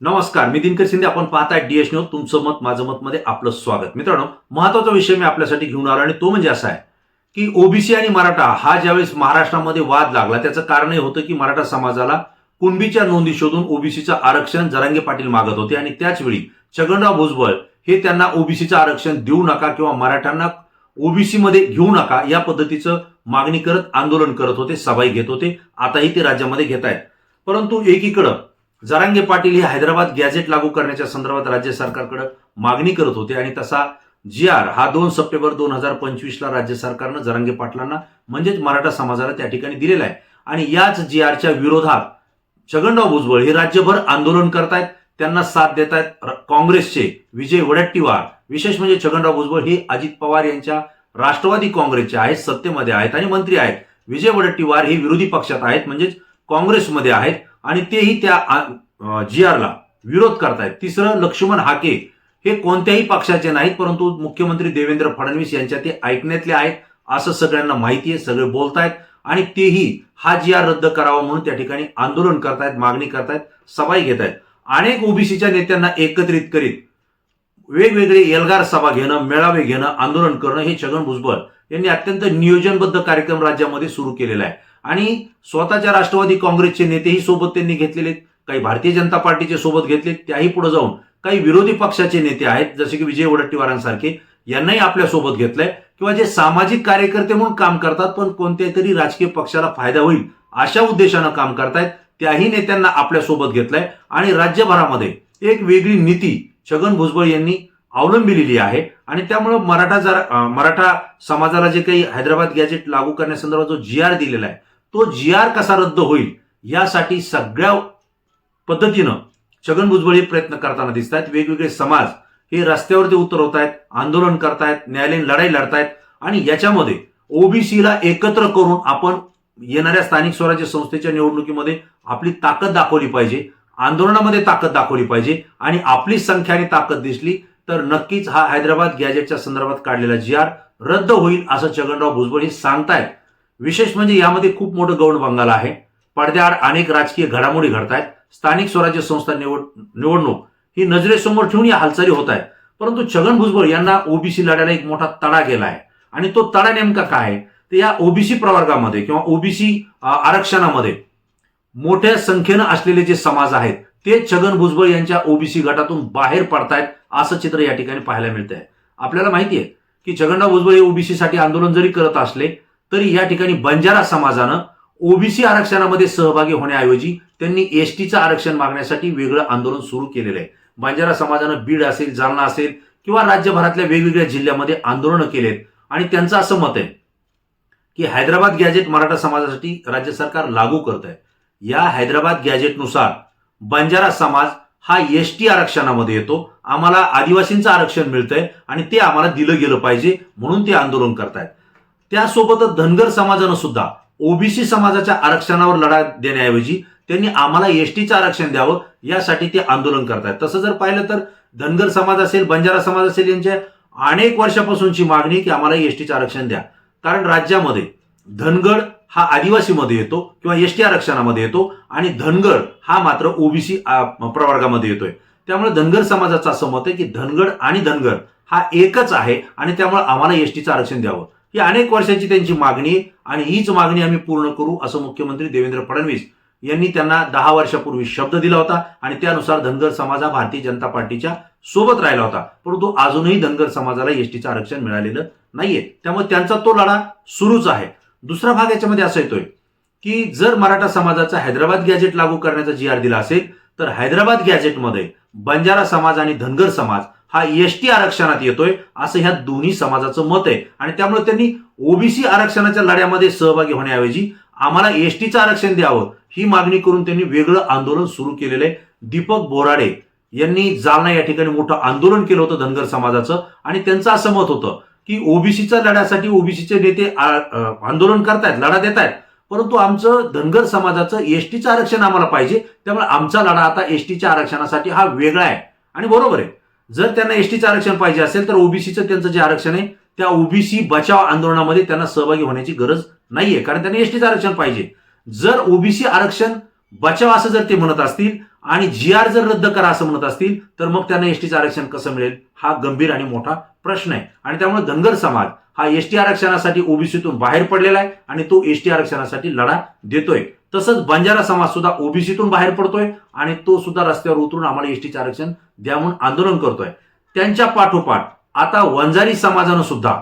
नमस्कार मी दिनकर शिंदे. आपण पाहताय डीएस न्यूज तुमचं मत माझं मत मध्ये आपलं स्वागत. मित्रांनो महत्त्वाचा विषय मी आपल्यासाठी घेऊन आलो आणि तो म्हणजे असा आहे की ओबीसी आणि मराठा हा ज्यावेळेस महाराष्ट्रामध्ये वाद लागला त्याचं कारण हे होतं की मराठा समाजाला कुणबीच्या नोंदी शोधून ओबीसीचं आरक्षण जरांगे पाटील मागत होते आणि त्याच वेळी छगनराव भुजबळ हे त्यांना ओबीसीचं आरक्षण देऊ नका किंवा मराठ्यांना ओबीसी मध्ये घेऊ नका या पद्धतीचं मागणी करत आंदोलन करत होते सभाही घेत होते. आताही ते राज्यामध्ये घेत आहेत परंतु एकीकडं जरांगे पाटील हे हैदराबाद गॅझेट लागू करण्याच्या संदर्भात राज्य सरकारकडे मागणी करत होते आणि तसा जी आर हा दोन सप्टेंबर दोन हजार पंचवीसला राज्य सरकारनं जरांगे पाटलांना म्हणजेच मराठा समाजाला त्या ठिकाणी दिलेला आहे. आणि याच जी आरच्या विरोधात छगनराव भुजबळ हे राज्यभर आंदोलन करतायत त्यांना साथ देत आहेत काँग्रेसचे विजय वडट्टीवार. विशेष म्हणजे छगनराव भुजबळ हे अजित पवार यांच्या राष्ट्रवादी काँग्रेसचे आहेत सत्तेमध्ये आहेत आणि मंत्री आहेत. विजय वडट्टीवार हे विरोधी पक्षात आहेत म्हणजेच काँग्रेसमध्ये आहेत. आणि तेही त्या जी आरला विरोध करतायत. तिसरं लक्ष्मण हाके हे कोणत्याही पक्षाचे नाहीत परंतु मुख्यमंत्री देवेंद्र फडणवीस यांच्या ते ऐकण्यातले आहेत असं सगळ्यांना माहिती आहे सगळे बोलतायत. आणि तेही हा जी आर रद्द करावा म्हणून त्या ठिकाणी आंदोलन करतायत मागणी करतायत सभाही घेत आहेत अनेक ओबीसीच्या नेत्यांना एकत्रित करीत वेगवेगळे एल्गार सभा घेणं मेळावे घेणं आंदोलन करणं हे छगन भुजबळ यांनी अत्यंत नियोजनबद्ध कार्यक्रम राज्यामध्ये सुरू केलेला आहे. आणि स्वतःच्या राष्ट्रवादी काँग्रेसचे नेतेही सोबत त्यांनी घेतलेले आहेत. काही भारतीय जनता पार्टीचे सोबत घेतले त्याही पुढे जाऊन. काही विरोधी पक्षाचे नेते आहेत जसे की विजय वडट्टीवारांसारखे यांनाही आपल्यासोबत घेतलंय. किंवा जे सामाजिक कार्यकर्ते म्हणून काम करतात पण कोणत्या तरी राजकीय पक्षाला फायदा होईल अशा उद्देशानं काम करतायत त्याही नेत्यांना आपल्यासोबत घेतलंय. आणि राज्यभरामध्ये एक वेगळी नीती छगन भुजबळ यांनी अवलंबिलेली आहे. आणि त्यामुळं मराठा जरा मराठा समाजाला जे काही हैदराबाद गॅजेट लागू करण्यासंदर्भात जो जी आर दिलेला आहे तो जी आर कसा रद्द होईल यासाठी सगळ्या पद्धतीनं छगन भुजबळ हे प्रयत्न करताना दिसत आहेत वेगवेगळे समाज हे रस्त्यावरती उतरवत आहेत आंदोलन करतायत न्यायालयीन लढाई लढतायत आणि याच्यामध्ये ओबीसीला एकत्र करून आपण येणाऱ्या स्थानिक स्वराज्य संस्थेच्या निवडणुकीमध्ये आपली ताकद दाखवली पाहिजे आंदोलनामध्ये ताकद दाखवली पाहिजे आणि आपली संख्या आणि ताकद दिसली तर नक्कीच हा हैदराबाद गॅजेटच्या संदर्भात काढलेला जी आर रद्द होईल असं छगनराव भुजबळ हे सांगतायत. विशेष म्हणजे यामध्ये खूप मोठं गौण बंगाल आहे. पडद्याआड अनेक राजकीय घडामोडी घडतायत. स्थानिक स्वराज्य संस्था निवड निवडणूक ही नजरेसमोर ठेवून या हालचाली होत आहेत परंतु छगन भुजबळ यांना ओबीसी लढ्याला एक मोठा तडा गेला आहे आणि तो तडा नेमका काय आहे? तर या ओबीसी प्रवर्गामध्ये किंवा ओबीसी आरक्षणामध्ये मोठ्या संख्येनं असलेले जे समाज आहेत ते छगन भुजबळ यांच्या ओबीसी गटातून बाहेर पडतायत असं चित्र या ठिकाणी पाहायला मिळत आहे आपल्याला माहिती आहे की छगनराव भुजबळ हे ओबीसीसाठी आंदोलन जरी करत असले तरी या ठिकाणी बंजारा समाजानं ओबीसी आरक्षणामध्ये सहभागी होण्याऐवजी त्यांनी एसटीचं आरक्षण मागण्यासाठी वेगळं आंदोलन सुरू केलेलं आहे. बंजारा समाजानं बीड असेल जालना असेल किंवा राज्यभरातल्या वेगवेगळ्या जिल्ह्यामध्ये आंदोलनं केलेत. आणि त्यांचं असं मत आहे की हैदराबाद गॅजेट मराठा समाजासाठी राज्य सरकार लागू करत आहे या हैदराबाद गॅजेटनुसार बंजारा समाज हा एस टी आरक्षणामध्ये येतो. आम्हाला आदिवासींचं आरक्षण मिळतंय आणि ते आम्हाला दिलं गेलं पाहिजे म्हणून ते आंदोलन करतायत. त्यासोबतच धनगर समाजानं सुद्धा ओबीसी समाजाच्या आरक्षणावर लढा देण्याऐवजी त्यांनी आम्हाला एसटीचं आरक्षण द्यावं यासाठी ते आंदोलन करतायत. तसं जर पाहिलं तर धनगर समाज असेल बंजारा समाज असेल यांच्या अनेक वर्षापासूनची मागणी की आम्हाला एसटीचं आरक्षण द्या. कारण राज्यामध्ये धनगड हा आदिवासीमध्ये येतो किंवा एसटी आरक्षणामध्ये येतो आणि धनगड हा मात्र ओबीसी प्रवर्गामध्ये येतोय. त्यामुळे धनगर समाजाचं असं मत आहे की धनगड आणि धनगर हा एकच आहे आणि त्यामुळे आम्हाला एसटीचं आरक्षण द्यावं. ही अनेक वर्षांची त्यांची मागणी आणि हीच मागणी आम्ही पूर्ण करू असं मुख्यमंत्री देवेंद्र फडणवीस यांनी त्यांना दहा वर्षापूर्वी शब्द दिला होता आणि त्यानुसार धनगर समाज हा भारतीय जनता पार्टीच्या सोबत राहिला होता. परंतु अजूनही धनगर समाजाला एसटीचं आरक्षण मिळालेलं नाहीये. त्यामुळे त्यांचा तो लढा सुरूच आहे. दुसरा भाग याच्यामध्ये असा येतोय की जर मराठा समाजाचा हैदराबाद गॅजेट लागू करण्याचा जी आर दिला असेल तर हैदराबाद गॅजेटमध्ये बंजारा समाज आणि धनगर समाज हा एस टी आरक्षणात येतोय असं ह्या दोन्ही समाजाचं मत आहे. आणि त्यामुळे त्यांनी ओबीसी आरक्षणाच्या लढ्यामध्ये सहभागी होण्याऐवजी आम्हाला एस टीचं आरक्षण द्यावं ही मागणी करून त्यांनी वेगळं आंदोलन सुरू केलेलं आहे दीपक बोराडे यांनी जालना या ठिकाणी मोठं आंदोलन केलं होतं धनगर समाजाचं. आणि त्यांचं असं मत होतं की ओबीसीच्या लढ्यासाठी ओबीसीचे नेते आंदोलन करतायत लढा देत आहेत परंतु आमचं धनगर समाजाचं एसटीचं आरक्षण आम्हाला पाहिजे. त्यामुळे आमचा लढा आता एसटीच्या आरक्षणासाठी हा वेगळा आहे. आणि बरोबर आहे. जर त्यांना एसटीचं आरक्षण पाहिजे असेल तर ओबीसीचं त्यांचं जे आरक्षण आहे त्या ओबीसी बचाव आंदोलनामध्ये त्यांना सहभागी होण्याची गरज नाहीये कारण त्यांना एसटीचं आरक्षण पाहिजे. जर ओबीसी आरक्षण बचाव असं जर ते म्हणत असतील आणि जी आर जर रद्द करा असं म्हणत असतील तर मग त्यांना एसटीचं आरक्षण कसं मिळेल? हा गंभीर आणि मोठा प्रश्न आहे. आणि त्यामुळे धनगर समाज हा एसटी आरक्षणासाठी ओबीसीतून बाहेर पडलेला आहे आणि तो एसटी आरक्षणासाठी लढा देतोय. तसंच बंजारा समाज सुद्धा ओबीसीतून बाहेर पडतोय आणि तो सुद्धा रस्त्यावर उतरून आम्हाला एसटीचं आरक्षण द्या म्हणून आंदोलन करतोय. त्यांच्या पाठोपाठ आता वंजारी समाजानं सुद्धा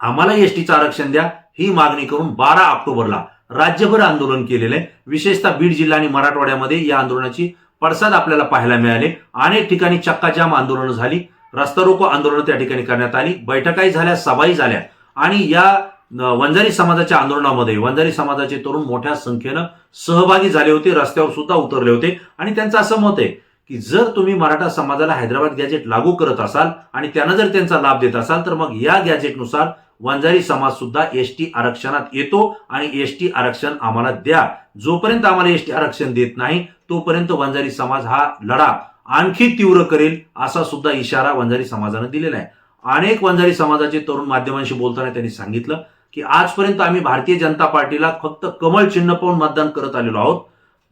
आम्हाला एसटीचं आरक्षण द्या ही मागणी करून बारा ऑक्टोबरला राज्यभर आंदोलन केलेलं आहे. विशेषतः बीड जिल्हा आणि मराठवाड्यामध्ये या आंदोलनाची पडसाद आपल्याला पाहायला मिळाले. अनेक ठिकाणी चक्काजाम आंदोलनं झाली. रस्ता रोको आंदोलनं त्या ठिकाणी करण्यात आली. बैठकाही झाल्या सभाही झाल्या. आणि या वंजारी समाजाच्या आंदोलनामध्ये वंजारी समाजाचे तरुण मोठ्या संख्येनं सहभागी झाले होते रस्त्यावर सुद्धा उतरले होते. आणि त्यांचं असं मत आहे की जर तुम्ही मराठा समाजाला हैदराबाद गॅजेट लागू करत असाल आणि त्यांना जर त्यांचा लाभ देत असाल तर मग या गॅजेटनुसार वंजारी समाज सुद्धा एसटी आरक्षणात येतो आणि एसटी आरक्षण आम्हाला द्या. जोपर्यंत आम्हाला एसटी आरक्षण देत नाही तोपर्यंत वंजारी समाज हा लढा आणखी तीव्र करेल असा सुद्धा इशारा वंजारी समाजानं दिलेला आहे. अनेक वंजारी समाजाचे तरुण माध्यमांशी बोलताना त्यांनी सांगितलं की आजपर्यंत आम्ही भारतीय जनता पार्टीला फक्त कमळ चिन्ह पाहून मतदान करत आलेलो आहोत.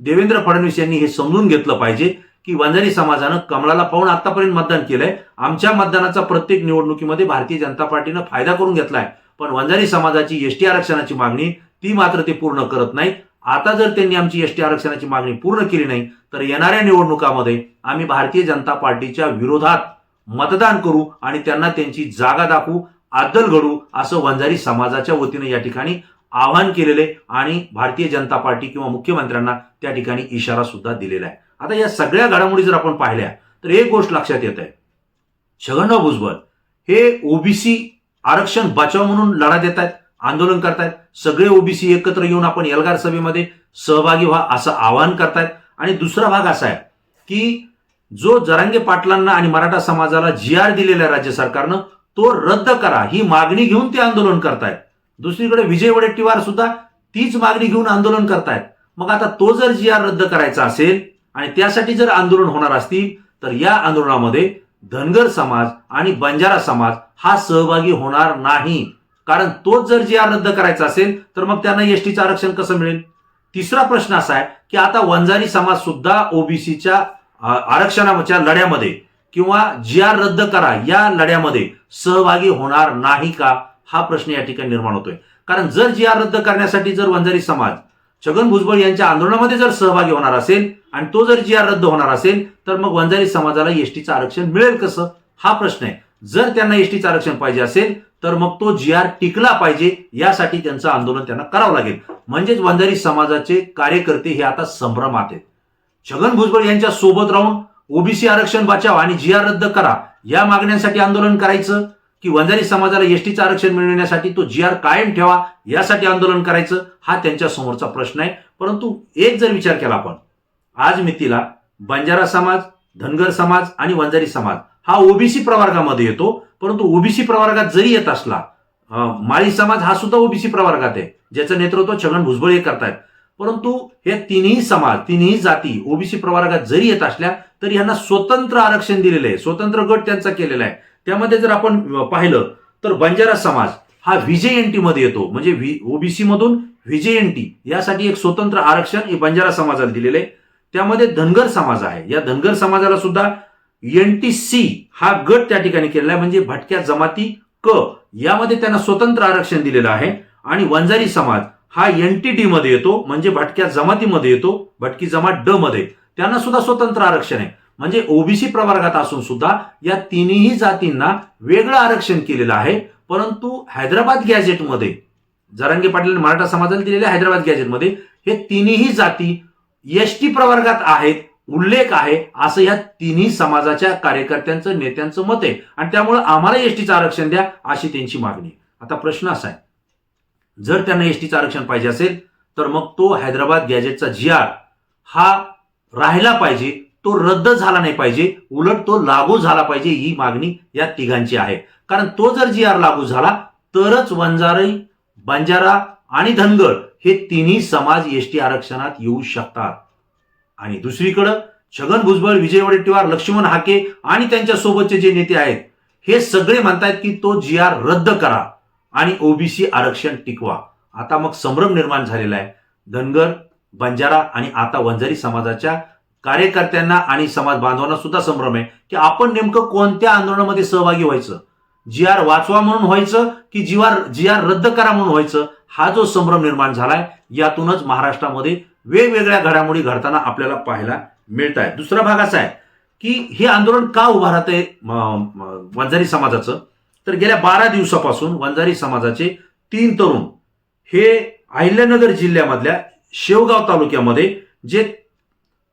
देवेंद्र फडणवीस यांनी हे समजून घेतलं पाहिजे की वंजारी समाजानं कमळाला पाहून आतापर्यंत मतदान केलंय. आमच्या मतदानाचा प्रत्येक निवडणुकीमध्ये भारतीय जनता पार्टीनं फायदा करून घेतलाय. पण वंजारी समाजाची एसटी आरक्षणाची मागणी ती मात्र ते पूर्ण करत नाही. आता जर त्यांनी आमची एसटी आरक्षणाची मागणी पूर्ण केली नाही तर येणाऱ्या निवडणुकामध्ये आम्ही भारतीय जनता पार्टीच्या विरोधात मतदान करू आणि त्यांना त्यांची जागा दाखवू. आदल घडू असं वंजारी समाजाच्या वतीने या ठिकाणी आवाहन केलेले आणि भारतीय जनता पार्टी किंवा मुख्यमंत्र्यांना त्या ठिकाणी इशारा सुद्धा दिलेला आहे. आता या सगळ्या घडामोडी जर आपण पाहिल्या तर एक गोष्ट लक्षात येत आहे. छगनराव भुजबळ हे ओबीसी आरक्षण बचाव म्हणून लढा देत आहेत आंदोलन करतायत सगळे ओबीसी एकत्र येऊन आपण एल्गार सभेमध्ये सहभागी व्हा असं आवाहन करतायत आणि दुसरा भाग असा आहे की जो जरांगे पाटलांना आणि मराठा समाजाला जी आर दिलेला आहे राज्य सरकारनं तो रद्द करा. ही मागणी घेऊन ते आंदोलन करतायत. दुसरीकडे विजय वडेट्टीवार सुद्धा तीच मागणी घेऊन आंदोलन करतायत. मग आता तो जर जी आर रद्द करायचा असेल आणि त्यासाठी जर आंदोलन होणार असतील तर या आंदोलनामध्ये धनगर समाज आणि बंजारा समाज हा सहभागी होणार नाही. कारण तोच जर जी आर रद्द करायचा असेल तर मग त्यांना एसटीचं आरक्षण कसं मिळेल? तिसरा प्रश्न असा आहे की आता वंजारी समाज सुद्धा ओबीसीच्या आरक्षणाच्या लढ्यामध्ये किंवा जी आर रद्द करा या लढ्यामध्ये सहभागी होणार नाही का? हा प्रश्न या ठिकाणी निर्माण होतोय. कारण जर जी आर रद्द करण्यासाठी जर वंजारी समाज छगन भुजबळ यांच्या आंदोलनामध्ये जर सहभागी होणार असेल आणि तो जर जी आर रद्द होणार असेल तर मग वंजारी समाजाला एसटीचं आरक्षण मिळेल कसं? हा प्रश्न आहे. जर त्यांना एसटीचं आरक्षण पाहिजे असेल तर मग तो जी आर टिकला पाहिजे यासाठी त्यांचं आंदोलन त्यांना करावं लागेल. म्हणजेच वंजारी समाजाचे कार्यकर्ते हे आता संभ्रमात आहेत. छगन भुजबळ यांच्या सोबत राहून ओबीसी आरक्षण बचाव आणि जी आर रद्द करा या मागण्यांसाठी आंदोलन करायचं की वंजारी समाजाला एसटीचं आरक्षण मिळवण्यासाठी तो जी आर कायम ठेवा यासाठी आंदोलन करायचं हा त्यांच्या समोरचा प्रश्न आहे. परंतु एक जर विचार केला आपण आज मितीला बंजारा समाज धनगर समाज आणि वंजारी समाज हा ओबीसी प्रवर्गामध्ये येतो. परंतु ओबीसी प्रवर्गात जरी येत असला माळी समाज हा सुद्धा ओबीसी प्रवर्गात आहे ज्याचं नेतृत्व छगन भुजबळ हे करतायत. परंतु हे तिन्ही समाज तिन्ही जाती ओबीसी प्रवर्गात जरी येत असल्या तरी यांना स्वतंत्र आरक्षण दिलेलं आहे. स्वतंत्र गट त्यांचा केलेला आहे. त्यामध्ये जर आपण पाहिलं तर बंजारा समाज हा व्हीजेएनटी मध्ये येतो. म्हणजे ओबीसी मधून व्हीजेएनटी यासाठी एक स्वतंत्र आरक्षण हे बंजारा समाजाला दिलेलं आहे. त्यामध्ये धनगर समाज आहे. या धनगर समाजाला सुद्धा एन टी सी हा गट त्या ठिकाणी केलेला आहे. म्हणजे भटक्या जमाती क यामध्ये त्यांना स्वतंत्र आरक्षण दिलेलं आहे. आणि वंजारी समाज हा एन टी डी मध्ये येतो म्हणजे भटक्या जमातीमध्ये येतो भटकी जमात ड मध्ये. त्यांना सुद्धा स्वतंत्र आरक्षण आहे. म्हणजे ओबीसी प्रवर्गात असून सुद्धा या तिन्ही जातींना वेगळं आरक्षण केलेलं आहे. परंतु हैदराबाद गॅजेटमध्ये जरांगे पाटील मराठा समाजाला दिलेल्या हैदराबाद गॅजेटमध्ये हे तिन्ही जाती एस टी प्रवर्गात आहेत उल्लेख आहे असं या तिन्ही समाजाच्या कार्यकर्त्यांचं नेत्यांचं मत आहे. आणि त्यामुळे आम्हाला एसटीचं आरक्षण द्या अशी त्यांची मागणी आता प्रश्न असा आहे. जर त्यांना एसटीचं आरक्षण पाहिजे असेल तर मग तो हैदराबाद गॅजेटचा जी आर हा राहिला पाहिजे तो रद्द झाला नाही पाहिजे उलट तो लागू झाला पाहिजे ही मागणी या तिघांची आहे. कारण तो जर जी आर लागू झाला तरच वंजारी बंजारा आणि धनगर हे तिन्ही समाज एसटी आरक्षणात येऊ शकतात. आणि दुसरीकडं छगन भुजबळ विजय वडेट्टीवार लक्ष्मण हाके आणि त्यांच्या सोबतचे जे नेते आहेत हे सगळे म्हणतायत की तो जी आर रद्द करा. आणि ओबीसी आरक्षण टिकवा. आता मग संभ्रम निर्माण झालेला आहे. धनगर बंजारा आणि आता वंजारी समाजाच्या कार्यकर्त्यांना आणि समाज बांधवांना सुद्धा संभ्रम आहे की आपण नेमकं कोणत्या आंदोलनामध्ये सहभागी व्हायचं? जी आर वाचवा म्हणून व्हायचं की जी आर जी आर रद्द करा म्हणून व्हायचं? हा जो संभ्रम निर्माण झालाय यातूनच महाराष्ट्रामध्ये वेगवेगळ्या घडामोडी घडताना आपल्याला पाहायला मिळत आहे. दुसरा भाग असा आहे की हे आंदोलन का उभं राहतंय वंजारी समाजाचं? तर गेल्या बारा दिवसापासून वंजारी समाजाचे तीन तरुण हे अहिल्यानगर जिल्ह्यामधल्या शेवगाव तालुक्यामध्ये जे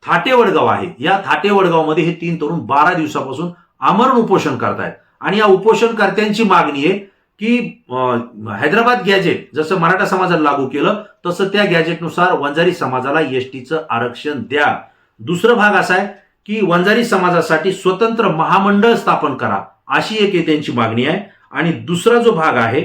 थाटे वडगाव आहे या थाटे वडगावमध्ये हे तीन तरुण बारा दिवसापासून आमरण उपोषण करतायत. आणि या उपोषणकर्त्यांची मागणी आहे की हैदराबाद गॅजेट जसं मराठा समाजाला लागू केलं तसं त्या गॅजेटनुसार वंजारी समाजाला एसटीचं आरक्षण द्या. दुसरा भाग असा आहे की वंजारी समाजासाठी स्वतंत्र महामंडळ स्थापन करा. अशी एक त्यांची मागणी आहे. आणि दुसरा जो भाग आहे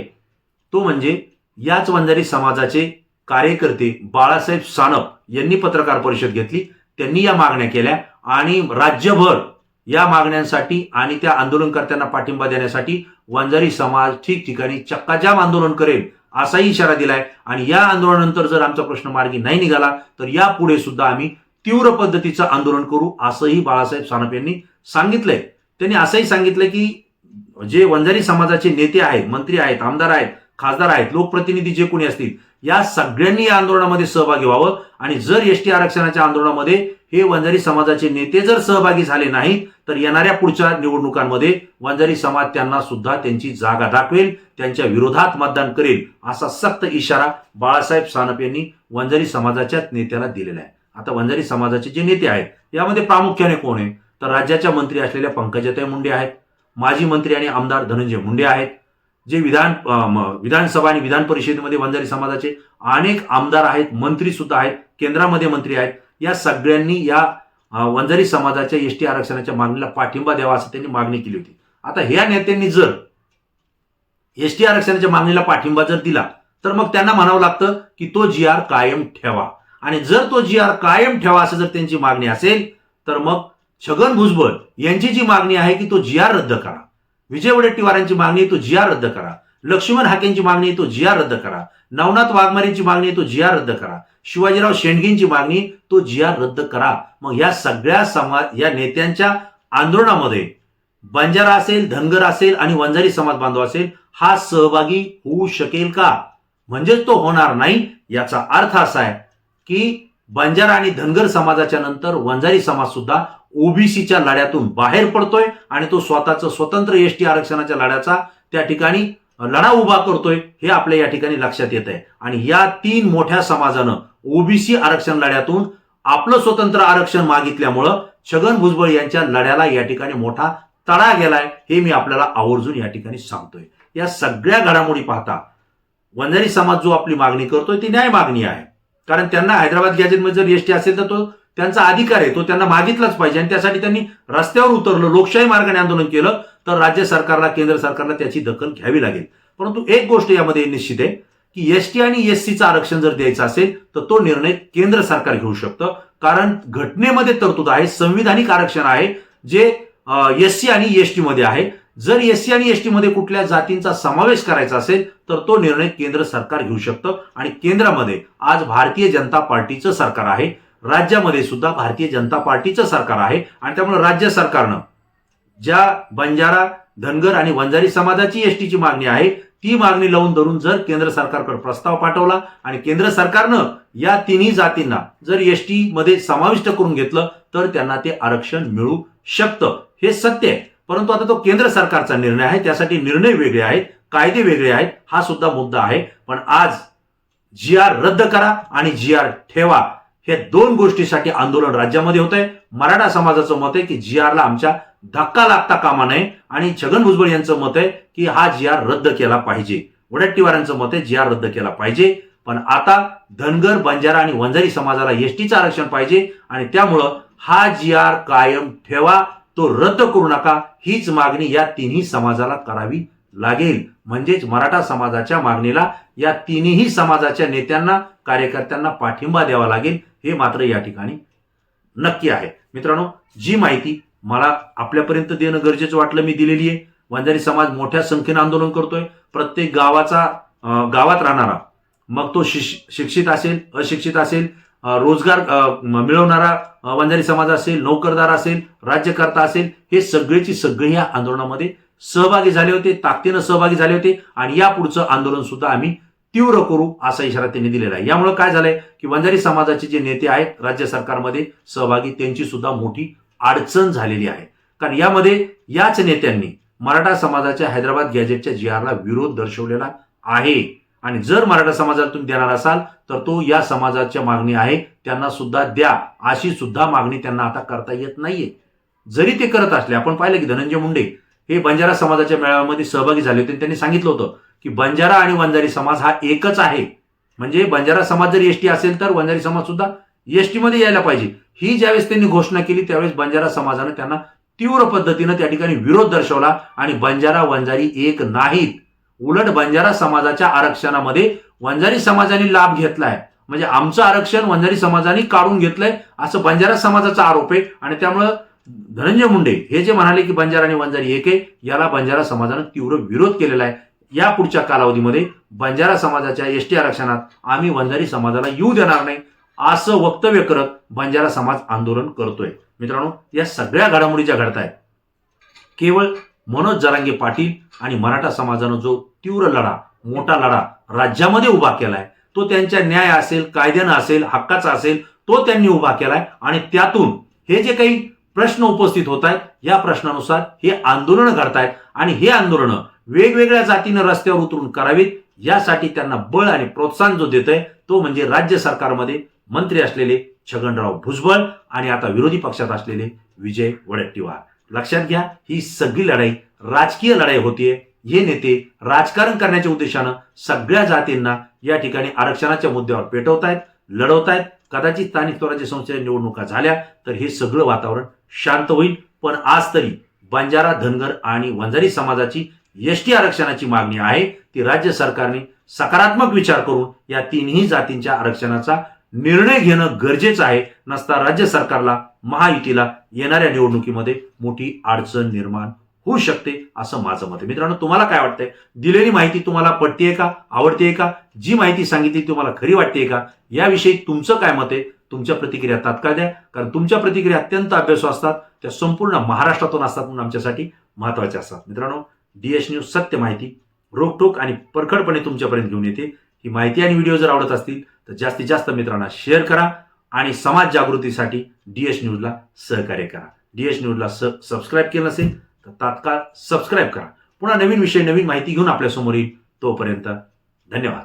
तो म्हणजे याच वंजारी समाजाचे कार्यकर्ते बाळासाहेब सानप यांनी पत्रकार परिषद घेतली. त्यांनी या मागण्या केल्या आणि राज्यभर या मागण्यांसाठी आणि त्या आंदोलनकर्त्यांना पाठिंबा देण्यासाठी वंजारी समाज ठिकठिकाणी चक्काजाम आंदोलन करेल असाही इशारा दिलाय. आणि या आंदोलनानंतर जर आमचा प्रश्न मार्गी नाही निघाला तर यापुढे सुद्धा आम्ही तीव्र पद्धतीचं आंदोलन करू असंही बाळासाहेब सानप यांनी सांगितलंय. त्यांनी असंही सांगितलं की जे वंजारी समाजाचे नेते आहेत मंत्री आहेत आमदार आहेत खासदार आहेत लोकप्रतिनिधी जे कोणी असतील या सगळ्यांनी या आंदोलनामध्ये सहभागी व्हावं. आणि जर एस टी आरक्षणाच्या आंदोलनामध्ये हे वंजारी समाजाचे नेते जर सहभागी झाले नाहीत तर येणाऱ्या पुढच्या निवडणुकांमध्ये वंजारी समाज त्यांना सुद्धा त्यांची जागा दाखवेल त्यांच्या विरोधात मतदान करेल असा सक्त इशारा बाळासाहेब सानप यांनी वंजारी समाजाच्या नेत्याला दिलेला आहे. आता वंजारी समाजाचे जे नेते आहेत यामध्ये प्रामुख्याने कोण आहे? तर राज्याच्या मंत्री असलेल्या पंकजाताई मुंडे आहेत. माजी मंत्री आणि आमदार धनंजय मुंडे आहेत. जे विधान विधानसभा आणि विधान परिषदेमध्ये वंजारी समाजाचे अनेक आमदार आहेत मंत्री सुद्धा आहेत केंद्रामध्ये मंत्री आहेत. या सगळ्यांनी या वंजारी समाजाच्या एस टी आरक्षणाच्या मागणीला पाठिंबा द्यावा असं त्यांनी मागणी केली होती. आता ह्या नेत्यांनी जर एस टी आरक्षणाच्या मागणीला पाठिंबा जर दिला तर मग त्यांना म्हणावं लागतं की तो जी आर कायम ठेवा. आणि जर तो जी आर कायम ठेवा असं जर त्यांची मागणी असेल तर मग छगन भुजबळ यांची जी मागणी आहे की तो जी आर रद्द करा. विजय वडेट्टीवारांची मागणी आहे तो जी आर रद्द करा. लक्ष्मण हाकेंची मागणी आहे तो जी आर रद्द करा. नवनाथ वाघमारेंची मागणी आहे तो जी आर रद्द करा. शिवाजीराव शेंडगेंची मागणी तो जी आर रद्द करा. मग या सगळ्या समाज या नेत्यांच्या आंदोलनामध्ये बंजारा असेल धनगर असेल आणि वंजारी समाज बांधव असेल हा सहभागी होऊ शकेल का? म्हणजेच तो होणार नाही याचा अर्थ असा आहे की बंजारा आणि धनगर समाजाच्या नंतर वंजारी समाज सुद्धा ओबीसीच्या लढ्यातून बाहेर पडतोय आणि तो स्वतःचं स्वतंत्र एसटी आरक्षणाच्या लढ्याचा त्या ठिकाणी लढा उभा करतोय हे आपल्या या ठिकाणी लक्षात येत आहे आणि या तीन मोठ्या समाजानं ओबीसी आरक्षण लढ्यातून आपलं स्वतंत्र आरक्षण मागितल्यामुळं छगन भुजबळ यांच्या लढ्याला या ठिकाणी मोठा तडा गेलाय हे मी आपल्याला आवर्जून या ठिकाणी सांगतोय. या सगळ्या घडामोडी पाहता वंजारी समाज जो आपली मागणी करतोय ती न्याय मागणी आहे. कारण त्यांना हैदराबाद गॅजेटमध्ये जर एसटी असेल तर तो त्यांचा अधिकार आहे तो त्यांना मागितलाच पाहिजे. आणि त्यासाठी त्यांनी रस्त्यावर उतरलं लोकशाही मार्गाने आंदोलन केलं तर राज्य सरकारला केंद्र सरकारला त्याची दखल घ्यावी लागेल. परंतु एक गोष्ट यामध्ये निश्चित आहे की एसटी आणि एससीचं आरक्षण जर द्यायचं असेल तर तो निर्णय केंद्र सरकार घेऊ शकतं. कारण घटनेमध्ये तरतूद आहे संविधानिक आरक्षण आहे जे एससी आणि एसटी मध्ये आहे. जर एससी आणि एसटी मध्ये कुठल्या जातींचा समावेश करायचा असेल तर तो निर्णय केंद्र सरकार घेऊ शकतं. आणि केंद्रामध्ये आज भारतीय जनता पार्टीचं सरकार आहे. राज्यामध्ये सुद्धा भारतीय जनता पार्टीचं सरकार आहे आणि त्यामुळे राज्य सरकारनं ज्या बंजारा धनगर आणि वंजारी समाजाची एसटीची मागणी आहे ती मागणी लावून धरून जर केंद्र सरकारकडे प्रस्ताव पाठवला आणि केंद्र सरकारनं या तिन्ही जातींना जर एसटी मध्ये समाविष्ट करून घेतलं तर त्यांना ते आरक्षण मिळू शकतं. हे सत्य आहे. परंतु आता तो केंद्र सरकारचा निर्णय आहे त्यासाठी निर्णय वेगळे आहेत कायदे वेगळे आहेत हा सुद्धा मुद्दा आहे. पण आज जी आर रद्द करा आणि जी आर ठेवा. हे दोन गोष्टीसाठी आंदोलन राज्यामध्ये होत आहे मराठा समाजाचं मत आहे की जी आरला आमच्या धक्का लागता कामा नये आणि छगन भुजबळ यांचं मत आहे की हा जी आर रद्द केला पाहिजे. वडट्टीवारांचं मत आहे जी आर रद्द केला पाहिजे. पण आता धनगर बंजारा आणि वंजारी समाजाला एसटीचं आरक्षण पाहिजे आणि त्यामुळं हा जी आर कायम ठेवा तो रद्द करू नका हीच मागणी या तिन्ही समाजाला करावी लागेल. म्हणजेच मराठा समाजाच्या मागणीला या तिन्ही समाजाच्या नेत्यांना कार्यकर्त्यांना पाठिंबा द्यावा लागेल. हे मात्र या ठिकाणी नक्की आहे. मित्रांनो जी माहिती मला आपल्यापर्यंत देणं गरजेचं वाटलं मी दिलेली आहे. वंजारी समाज मोठ्या संख्येनं आंदोलन करतोय. प्रत्येक गावाचा गावात राहणारा मग तो शिश- शिक्षित असेल अशिक्षित असेल रोजगार मिळवणारा वंजारी समाज असेल नोकरदार असेल राज्यकर्ता असेल हे सगळेची सगळे या आंदोलनामध्ये सहभागी झाले होते ताकदीनं सहभागी झाले होते आणि या पुढचं आंदोलन सुद्धा आम्ही तीव्र करू असा इशारा त्यांनी दिलेला आहे. यामुळे काय झालंय की वंजारी समाजाचे जे नेते आहेत राज्य सरकारमध्ये सहभागी त्यांची सुद्धा मोठी अडचण झालेली आहे. कारण यामध्ये याच नेत्यांनी मराठा समाजाच्या हैदराबाद गॅजेटच्या जी आरला विरोध दर्शवलेला आहे. आणि जर मराठा समाजाला तुम्ही देणार असाल तर तो या समाजाच्या मागणी आहे. त्यांना सुद्धा द्या. अशी सुद्धा मागणी त्यांना आता करता येत नाहीये. जरी ते करत असले आपण पाहिलं की धनंजय मुंडे हे बंजारा समाजाच्या मेळाव्यामध्ये सहभागी झाले होते आणि त्यांनी सांगितलं होतं की बंजारा आणि वंजारी समाज हा एकच आहे. म्हणजे बंजारा समाज जर एसटी असेल तर वंजारी समाज सुद्धा एसटी मध्ये यायला पाहिजे. ही ज्यावेळेस त्यांनी घोषणा केली त्यावेळेस बंजारा समाजानं त्यांना तीव्र पद्धतीनं त्या ठिकाणी विरोध दर्शवला आणि बंजारा वंजारी एक नाहीत. उलट बंजारा समाजाच्या आरक्षणामध्ये वंजारी समाजाने लाभ घेतलाय. म्हणजे आमचं आरक्षण वंजारी समाजाने काढून घेतलंय असं बंजारा समाजाचा आरोप आहे. आणि त्यामुळं धनंजय मुंडे हे जे म्हणाले की बंजारा आणि वंजारी एक आहे याला बंजारा समाजानं तीव्र विरोध केलेला आहे. या पुढच्या कालावधीमध्ये बंजारा समाजाच्या एस टी आरक्षणात आम्ही वंजारी समाजाला येऊ देणार नाही असं वक्तव्य करत बंजारा समाज आंदोलन करतोय. मित्रांनो या सगळ्या घडामोडी ज्या घडत आहेत केवळ मनोज जरांगे पाटील आणि मराठा समाजानं जो तीव्र लढा मोठा लढा राज्यामध्ये उभा केलाय तो त्यांच्या न्याय असेल कायद्यानं असेल हक्काचा असेल तो त्यांनी उभा केलाय आणि त्यातून हे जे काही प्रश्न उपस्थित होत आहेत या प्रश्नानुसार हे आंदोलनं घडतायत आणि हे आंदोलनं वेगवेगळ्या जातीनं रस्त्यावर उतरून करावीत. यासाठी त्यांना बळ आणि प्रोत्साहन जो देत आहे तो म्हणजे राज्य सरकारमध्ये मंत्री असलेले छगनराव भुजबळ आणि आता विरोधी पक्षात असलेले विजय वडेट्टीवार. लक्षात घ्या ही सगळी लढाई राजकीय लढाई होतीये. हे नेते राजकारण करण्याच्या उद्देशानं सगळ्या जातींना या ठिकाणी आरक्षणाच्या मुद्द्यावर पेटवतायत लढवतायत. कदाचित स्थानिक स्वराज्य संस्थेच्या निवडणुका झाल्या तर हे सगळं वातावरण शांत होईल. पण आज तरी बंजारा धनगर आणि वंजारी समाजाची एस टी आरक्षणाची मागणी आहे. ती राज्य सरकारने सकारात्मक विचार करून या तिन्ही जातींच्या आरक्षणाचा निर्णय घेणं गरजेचं आहे. नसता राज्य सरकारला महायुतीला येणाऱ्या निवडणुकीमध्ये मोठी अडचण निर्माण होऊ शकते असं माझं मत आहे. मित्रांनो तुम्हाला काय वाटतंय? दिलेली माहिती तुम्हाला पटतेय का? आवडतेय का? जी माहिती सांगितली तुम्हाला खरी वाटतेय का? याविषयी तुमचं काय मत आहे? तुमच्या प्रतिक्रिया तात्काळ द्या. कारण तुमच्या प्रतिक्रिया अत्यंत अभ्यासू असतात. त्या संपूर्ण महाराष्ट्रातून असतात म्हणून आमच्यासाठी महत्त्वाच्या असतात. मित्रांनो डी डीएस न्यूज सत्य माहिती रोखटोक आणि परखडपणे तुमच्यापर्यंत घेऊन येते. ही माहिती आणि व्हिडिओ जर आवडत असतील तर जास्तीत जास्त मित्रांना शेअर करा आणि समाज जागृतीसाठी डी डीएस न्यूजला सहकार्य करा. डी डीएस न्यूजला स सबस्क्राईब केलं नसेल तर तात्काळ सबस्क्राईब करा. पुन्हा नवीन विषय नवीन माहिती घेऊन आपल्यासमोर येईल. तोपर्यंत धन्यवाद.